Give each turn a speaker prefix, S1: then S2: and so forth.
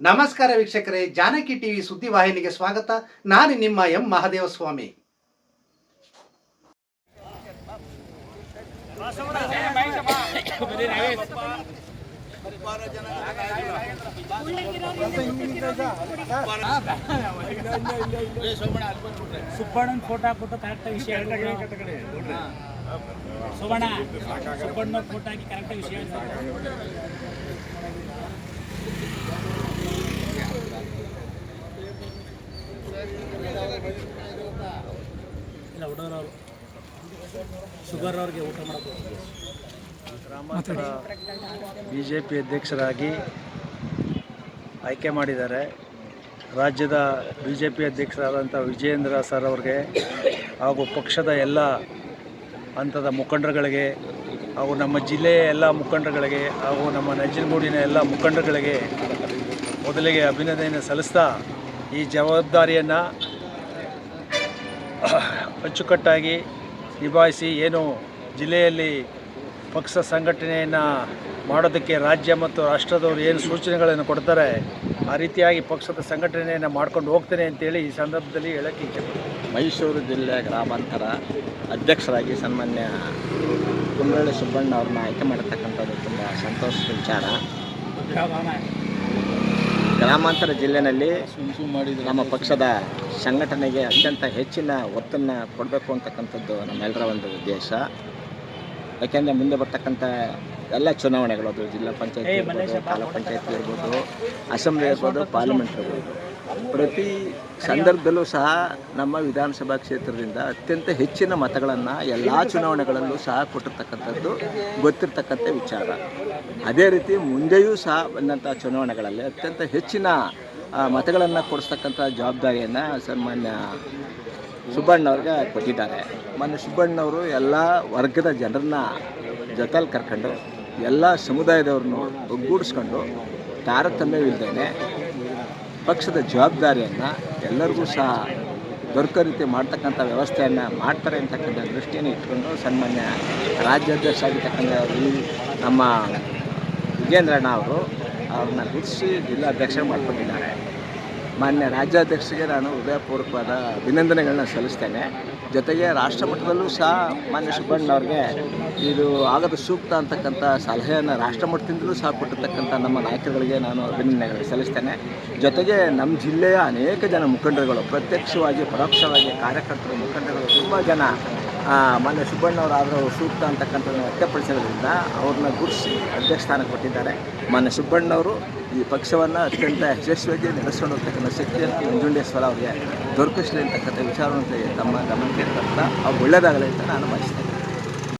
S1: ನಮಸ್ಕಾರ ವೀಕ್ಷಕರೇ, ಜಾನಕಿ ಟಿವಿ ಸುದ್ದಿವಾಹಿನಿಗೆ ಸ್ವಾಗತ. ನಾನು ನಿಮ್ಮ ಎಂ ಮಹಾದೇವಸ್ವಾಮಿ.
S2: ಸುಬ್ಬಣ್ಣನ ಫೋಟೋ ಹಾಕ್ಬಿಟ್ಟು ಕರೆಕ್ಟ್ ವಿಷಯ ಸುಬ್ಬಣ್ಣ ಸುಬ್ಬಣ್ಣ ಫೋಟೋ ಹಾಕಿ ಕರೆಕ್ಟ್ ವಿಷಯ ಹುಡುಗರವರು ಶುಗರ್ ಅವ್ರಿಗೆ ಊಟ
S3: ಬಿ ಜೆ ಪಿ ಅಧ್ಯಕ್ಷರಾಗಿ ಆಯ್ಕೆ ಮಾಡಿದ್ದಾರೆ. ರಾಜ್ಯದ ಬಿ ಜೆ ಪಿ ಅಧ್ಯಕ್ಷರಾದಂಥ ವಿಜಯೇಂದ್ರ ಸರ್ ಅವ್ರಿಗೆ ಹಾಗೂ ಪಕ್ಷದ ಎಲ್ಲ ಹಂತದ ಮುಖಂಡರುಗಳಿಗೆ ಹಾಗೂ ನಮ್ಮ ಜಿಲ್ಲೆಯ ಎಲ್ಲ ಮುಖಂಡರುಗಳಿಗೆ ಹಾಗೂ ನಮ್ಮ ನಂಜನಗೂಡಿನ ಎಲ್ಲ ಮುಖಂಡರುಗಳಿಗೆ ಮೊದಲಿಗೆ ಅಭಿನಂದನೆ ಸಲ್ಲಿಸ್ತಾ ಈ ಜವಾಬ್ದಾರಿಯನ್ನು ಅಚ್ಚುಕಟ್ಟಾಗಿ ನಿಭಾಯಿಸಿ ಏನು ಜಿಲ್ಲೆಯಲ್ಲಿ ಪಕ್ಷ ಸಂಘಟನೆಯನ್ನು ಮಾಡೋದಕ್ಕೆ ರಾಜ್ಯ ಮತ್ತು ರಾಷ್ಟ್ರದವರು ಏನು ಸೂಚನೆಗಳನ್ನು ಕೊಡ್ತಾರೆ, ಆ ರೀತಿಯಾಗಿ ಪಕ್ಷದ ಸಂಘಟನೆಯನ್ನು ಮಾಡ್ಕೊಂಡು ಹೋಗ್ತೇನೆ ಅಂತೇಳಿ ಈ ಸಂದರ್ಭದಲ್ಲಿ ಹೇಳಕ್ಕೆ ಇಚ್ಛೆ
S4: ಮೈಸೂರು ಜಿಲ್ಲೆ ಗ್ರಾಮಾಂತರ ಅಧ್ಯಕ್ಷರಾಗಿ ಸನ್ಮಾನ್ಯ ಕುಂಬಳ್ಳಿ ಸುಬ್ಬಣ್ಣ ಅವ್ರನ್ನ ಆಯ್ಕೆ ಮಾಡಿರ್ತಕ್ಕಂಥದ್ದು ತುಂಬ ಸಂತೋಷದ ವಿಚಾರ. ಗ್ರಾಮಾಂತರ ಜಿಲ್ಲೆನಲ್ಲಿ ನಮ್ಮ ಪಕ್ಷದ ಸಂಘಟನೆಗೆ ಅತ್ಯಂತ ಹೆಚ್ಚಿನ ಒತ್ತನ್ನು ಕೊಡಬೇಕು ಅಂತಕ್ಕಂಥದ್ದು ನಮ್ಮೆಲ್ಲರ ಒಂದು ಉದ್ದೇಶ. ಯಾಕೆಂದರೆ ಮುಂದೆ ಬರ್ತಕ್ಕಂಥ ಎಲ್ಲ ಚುನಾವಣೆಗಳು ಅದು ಜಿಲ್ಲಾ ಪಂಚಾಯತ್ ಇರ್ಬೋದು ತಾಲೂಕು ಪಂಚಾಯತ್ ಇರ್ಬೋದು ಅಸೆಂಬ್ಲಿ ಇರ್ಬೋದು ಪಾರ್ಲಿಮೆಂಟ್ ಇರ್ಬೋದು. ಪ್ರತಿ ಸಂದರ್ಭದಲ್ಲೂ ಸಹ ನಮ್ಮ ವಿಧಾನಸಭಾ ಕ್ಷೇತ್ರದಿಂದ ಅತ್ಯಂತ ಹೆಚ್ಚಿನ ಮತಗಳನ್ನು ಎಲ್ಲ ಚುನಾವಣೆಗಳಲ್ಲೂ ಸಹ ಕೊಟ್ಟಿರ್ತಕ್ಕಂಥದ್ದು ಗೊತ್ತಿರ್ತಕ್ಕಂಥ ವಿಚಾರ. ಅದೇ ರೀತಿ ಮುಂದೆಯೂ ಸಹ ಬಂದಂಥ ಚುನಾವಣೆಗಳಲ್ಲಿ ಅತ್ಯಂತ ಹೆಚ್ಚಿನ ಮತಗಳನ್ನು ಕೊಡಿಸ್ತಕ್ಕಂಥ ಜವಾಬ್ದಾರಿಯನ್ನು ಸನ್ಮಾನ್ಯ ಸುಬ್ಬಣ್ಣವ್ರಿಗೆ ಕೊಟ್ಟಿದ್ದಾರೆ. ಮೊನ್ನೆ ಸುಬ್ಬಣ್ಣವರು ಎಲ್ಲ ವರ್ಗದ ಜನರನ್ನ ಜೊತೆಲಿ ಕರ್ಕೊಂಡು ಎಲ್ಲ ಸಮುದಾಯದವ್ರನ್ನೂ ಒಗ್ಗೂಡಿಸ್ಕೊಂಡು ತಾರತಮ್ಯವಿಲ್ಲದೇ ಪಕ್ಷದ ಜವಾಬ್ದಾರಿಯನ್ನು ಎಲ್ಲರಿಗೂ ಸಹ ದೊರಕ ರೀತಿ ಮಾಡ್ತಕ್ಕಂಥ ವ್ಯವಸ್ಥೆಯನ್ನು ಮಾಡ್ತಾರೆ ಅಂತಕ್ಕಂಥ ದೃಷ್ಟಿಯನ್ನು ಇಟ್ಕೊಂಡು ಸನ್ಮಾನ್ಯ ರಾಜ್ಯಾಧ್ಯಕ್ಷ ಆಗಿರ್ತಕ್ಕಂಥ ನಮ್ಮ ವಿಜೇಂದ್ರಣ್ಣ ಅವರು ಅವ್ರನ್ನ ಗುರುತಿಸಿ ಜಿಲ್ಲಾಧ್ಯಕ್ಷ ಮಾಡಿಕೊಂಡಿದ್ದಾರೆ. ಮಾನ್ಯ ರಾಜ್ಯಾಧ್ಯಕ್ಷರಿಗೆ ನಾನು ಹೃದಯಪೂರ್ವಕವಾದ ಅಭಿನಂದನೆಗಳನ್ನ ಸಲ್ಲಿಸ್ತೇನೆ. ಜೊತೆಗೆ ರಾಷ್ಟ್ರ ಮಟ್ಟದಲ್ಲೂ ಸಹ ಮಾನ್ಯ ಸುಬ್ಬಣ್ಣವ್ರಿಗೆ ಇದು ಆಗದ ಸೂಕ್ತ ಅಂತಕ್ಕಂಥ ಸಲಹೆಯನ್ನು ರಾಷ್ಟ್ರ ಮಟ್ಟದಿಂದಲೂ ಸಹ ಕೊಟ್ಟಿರ್ತಕ್ಕಂಥ ನಮ್ಮ ನಾಯಕರುಗಳಿಗೆ ನಾನು ಅಭಿನಂದನೆಗಳು ಸಲ್ಲಿಸ್ತೇನೆ. ಜೊತೆಗೆ ನಮ್ಮ ಜಿಲ್ಲೆಯ ಅನೇಕ ಜನ ಮುಖಂಡರುಗಳು, ಪ್ರತ್ಯಕ್ಷವಾಗಿ, ಪರೋಕ್ಷವಾಗಿ ಕಾರ್ಯಕರ್ತರು, ಮುಖಂಡರುಗಳು, ತುಂಬ ಜನ ಆ, ಸುಬ್ಬಣ್ಣವರು ಆದರೂ ಸೂಕ್ತ ಅಂತಕ್ಕಂಥದ್ದನ್ನು ವ್ಯಕ್ತಪಡಿಸಿರೋದ್ರಿಂದ ಅವ್ರನ್ನ ಗುರುಸಿ ಅಧ್ಯಕ್ಷ ಸ್ಥಾನ ಕೊಟ್ಟಿದ್ದಾರೆ. ಮಾನ್ಯ ಸುಬ್ಬಣ್ಣವರು ಈ ಪಕ್ಷವನ್ನು ಅತ್ಯಂತ ಯಶಸ್ವಿಯಾಗಿ ನಡೆಸ್ಕೊಂಡು ಹೋಗ್ತಕ್ಕಂಥ ಶಕ್ತಿಯನ್ನು ನಂಜುಂಡೇಶ್ವರ ಅವರಿಗೆ ದೊರಕಿಸಲಿ ಅಂತಕ್ಕಂಥ ವಿಚಾರವನ್ನು ತಮ್ಮ ಗಮನಕ್ಕೆ ತರ್ತಾ ಅವ್ರು ಒಳ್ಳೆಯದಾಗಲಿ ಅಂತ ನಾನು ಬಯಸ್ತೇನೆ